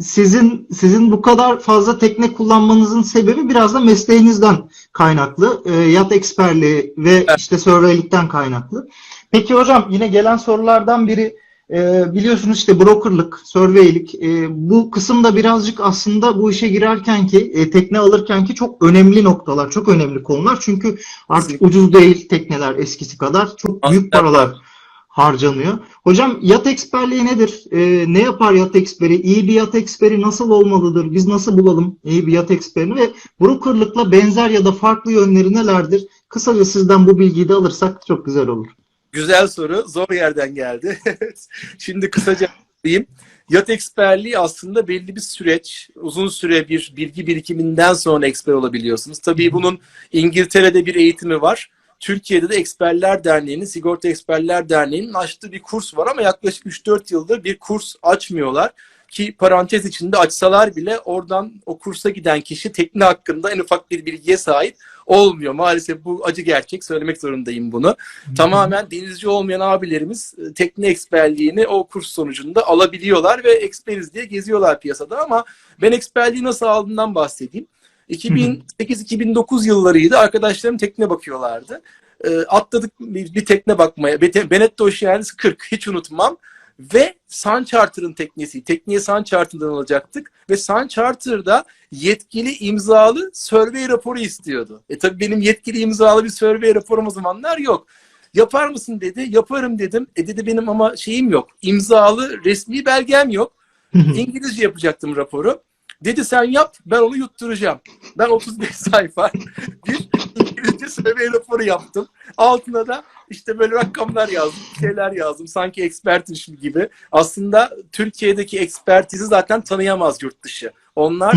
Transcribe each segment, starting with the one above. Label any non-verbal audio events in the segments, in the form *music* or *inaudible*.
sizin sizin bu kadar fazla tekne kullanmanızın sebebi biraz da mesleğinizden kaynaklı. E, yat eksperliği ve işte surveylikten kaynaklı. Peki hocam yine gelen sorulardan biri e, biliyorsunuz işte brokerlık, surveylik e, bu kısımda birazcık aslında bu işe girerken ki e, tekne alırken ki çok önemli noktalar, çok önemli konular. Çünkü artık ucuz değil tekneler eskisi kadar. Çok büyük paralar harcanıyor. Hocam yat eksperliği nedir? E, ne yapar yat eksperi? İyi bir yat eksperi nasıl olmalıdır? Biz nasıl bulalım iyi bir yat eksperini ve brokerlıkla benzer ya da farklı yönleri nelerdir? Kısaca sizden bu bilgiyi de alırsak çok güzel olur. Güzel soru. Zor yerden geldi. *laughs* Şimdi kısaca diyeyim. Yat eksperliği aslında belli bir süreç, uzun süre bir bilgi birikiminden sonra eksper olabiliyorsunuz. Tabii bunun İngiltere'de bir eğitimi var. Türkiye'de de Eksperler Derneği'nin, Sigorta Eksperler Derneği'nin açtığı bir kurs var ama yaklaşık 3-4 yıldır bir kurs açmıyorlar. Ki parantez içinde açsalar bile oradan o kursa giden kişi tekne hakkında en ufak bir bilgiye sahip olmuyor. Maalesef bu acı gerçek söylemek zorundayım bunu. Tamamen denizci olmayan abilerimiz e, tekne eksperliğini o kurs sonucunda alabiliyorlar ve eksperiz diye geziyorlar piyasada ama ben eksperliği nasıl aldığımdan bahsedeyim. 2008-2009 yıllarıydı. Arkadaşlarım tekne bakıyorlardı. E, atladık bir, bir tekne bakmaya. Benetton Oceanis 40 hiç unutmam. Ve Sun Charter'ın teknesi. Tekniği Sun Charter'dan alacaktık. Ve Sun Charter'da yetkili imzalı survey raporu istiyordu. E tabii benim yetkili imzalı bir survey raporum o zamanlar yok. Yapar mısın dedi. Yaparım dedim. E dedi benim ama şeyim yok. İmzalı resmi belgem yok. İngilizce yapacaktım raporu. Dedi sen yap ben onu yutturacağım. Ben 35 *laughs* sayfa bir İngilizce survey raporu yaptım. Altına da işte böyle rakamlar yazdım, şeyler yazdım. Sanki ekspertmişim gibi. Aslında Türkiye'deki ekspertizi zaten tanıyamaz yurt dışı. Onlar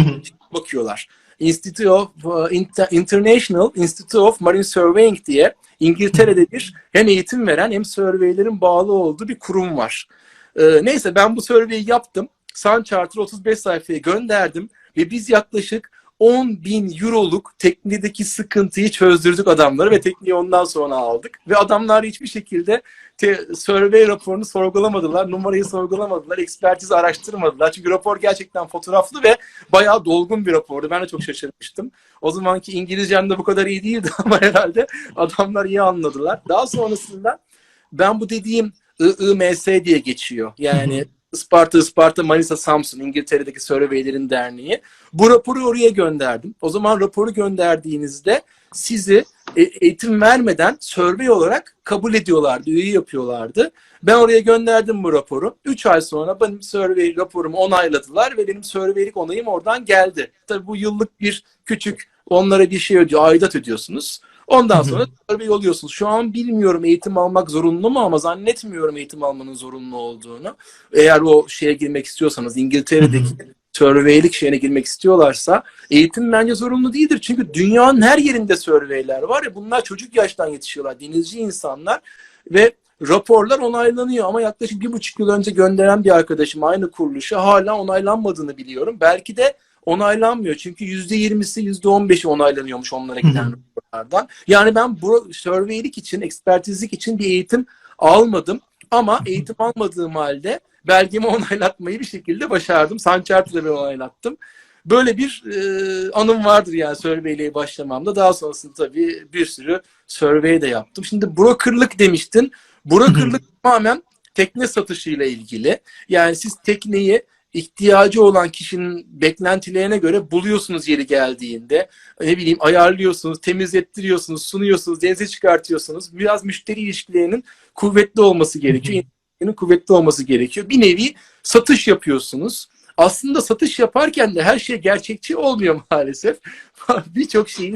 bakıyorlar. Institute of uh, International Institute of Marine Surveying diye İngiltere'de bir hem eğitim veren hem surveylerin bağlı olduğu bir kurum var. Ee, neyse ben bu survey'i yaptım. Sun Charter 35 sayfaya gönderdim ve biz yaklaşık 10 bin euroluk teknedeki sıkıntıyı çözdürdük adamları ve tekneyi ondan sonra aldık. Ve adamlar hiçbir şekilde te, survey raporunu sorgulamadılar, numarayı sorgulamadılar, ekspertizi araştırmadılar. Çünkü rapor gerçekten fotoğraflı ve bayağı dolgun bir rapordu. Ben de çok şaşırmıştım. O zamanki İngilizcem de bu kadar iyi değildi *laughs* ama herhalde adamlar iyi anladılar. Daha sonrasında ben bu dediğim IIMS diye geçiyor. Yani Isparta, Isparta, Manisa, Samsun, İngiltere'deki Surveylerin Derneği. Bu raporu oraya gönderdim. O zaman raporu gönderdiğinizde sizi e, eğitim vermeden survey olarak kabul ediyorlardı, üye yapıyorlardı. Ben oraya gönderdim bu raporu. 3 ay sonra benim survey raporumu onayladılar ve benim surveylik onayım oradan geldi. Tabii bu yıllık bir küçük onlara bir şey ödüyor, aidat ödüyorsunuz. Ondan sonra survey oluyorsunuz. Şu an bilmiyorum eğitim almak zorunlu mu ama zannetmiyorum eğitim almanın zorunlu olduğunu. Eğer o şeye girmek istiyorsanız İngiltere'deki surveylik şeyine girmek istiyorlarsa eğitim bence zorunlu değildir. Çünkü dünyanın her yerinde surveyler var ya bunlar çocuk yaştan yetişiyorlar. Denizci insanlar ve raporlar onaylanıyor ama yaklaşık bir buçuk yıl önce gönderen bir arkadaşım aynı kuruluşa hala onaylanmadığını biliyorum. Belki de onaylanmıyor. Çünkü yüzde yirmisi, yüzde on beşi onaylanıyormuş onlara giden raporlardan. Yani ben bu surveylik için, ekspertizlik için bir eğitim almadım. Ama eğitim almadığım halde belgemi *laughs* onaylatmayı bir şekilde başardım. Sanchart'ı da onaylattım. Böyle bir e, anım vardır yani surveyle başlamamda. Daha sonrasında tabii bir sürü survey de yaptım. Şimdi brokerlık demiştin. Brokerlık tamamen tekne satışıyla ilgili. Yani siz tekneyi ihtiyacı olan kişinin beklentilerine göre buluyorsunuz yeri geldiğinde. Ne bileyim ayarlıyorsunuz, temizlettiriyorsunuz, sunuyorsunuz, denize çıkartıyorsunuz. Biraz müşteri ilişkilerinin kuvvetli olması gerekiyor. İlişkilerin kuvvetli olması gerekiyor. Bir nevi satış yapıyorsunuz. Aslında satış yaparken de her şey gerçekçi olmuyor maalesef. *laughs* Birçok şeyini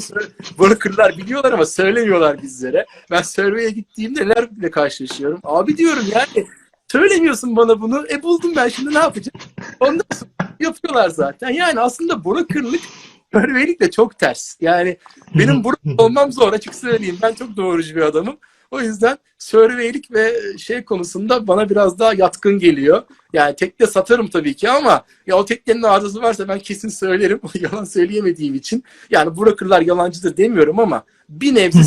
brokerlar biliyorlar ama söylemiyorlar bizlere. Ben survey'e gittiğimde nelerle karşılaşıyorum. Abi diyorum yani Söylemiyorsun bana bunu. E buldum ben şimdi ne yapacağım? Ondan sonra yapıyorlar zaten. Yani aslında brokerlık surveylikle çok ters. Yani benim broker olmam zor açık söyleyeyim. Ben çok doğrucu bir adamım. O yüzden surveylik ve şey konusunda bana biraz daha yatkın geliyor. Yani tekne satarım tabii ki ama ya o teknenin arızası varsa ben kesin söylerim. *laughs* Yalan söyleyemediğim için. Yani brokerlar yalancıdır demiyorum ama bir *laughs* nebze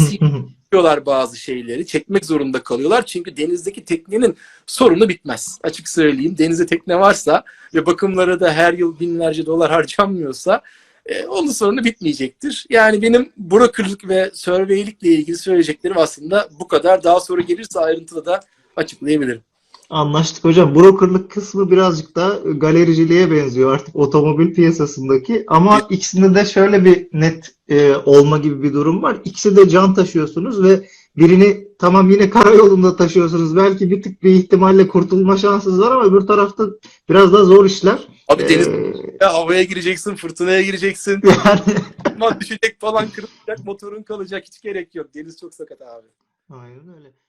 çekiyorlar bazı şeyleri. Çekmek zorunda kalıyorlar. Çünkü denizdeki teknenin sorunu bitmez. Açık söyleyeyim. Denizde tekne varsa ve bakımlara da her yıl binlerce dolar harcanmıyorsa e, onun sorunu bitmeyecektir. Yani benim brokerlık ve surveylikle ilgili söyleyeceklerim aslında bu kadar. Daha sonra gelirse ayrıntılı da açıklayabilirim. Anlaştık hocam. Brokerlık kısmı birazcık da galericiliğe benziyor artık otomobil piyasasındaki. Ama ikisinde de şöyle bir net e, olma gibi bir durum var. İkisi de can taşıyorsunuz ve birini tamam yine karayolunda taşıyorsunuz. Belki bir tık bir ihtimalle kurtulma şansınız var ama öbür tarafta biraz daha zor işler. Abi Ee, denizde havaya gireceksin, fırtınaya gireceksin. *laughs* yani düşecek falan kırılacak, motorun kalacak. Hiç gerek yok. Deniz çok sakat abi. Aynen öyle.